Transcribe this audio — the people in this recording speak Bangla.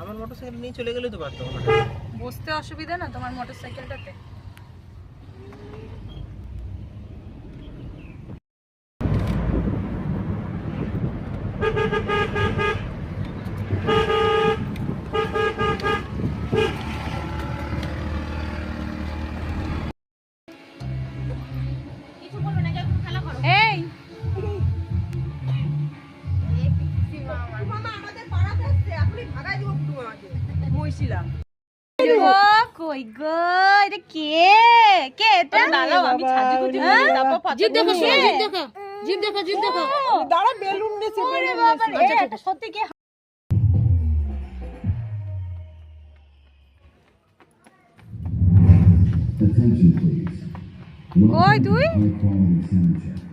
আমার মোটর সাইকেল নিয়ে চলে গেলে তো পারতো। বসতে অসুবিধা না তোমার মোটর সাইকেলটাতে গো কই গো এটা কে কে এটা দাঁড়াও আমি ছাজি গুজি তারপর জিদ দেখো জিদ দেখো জিদ দেখো জিদ দেখো দাঁড়া বেলুন নেছে ওরে বাবা এটা সত্যি কি Attention please. sound check.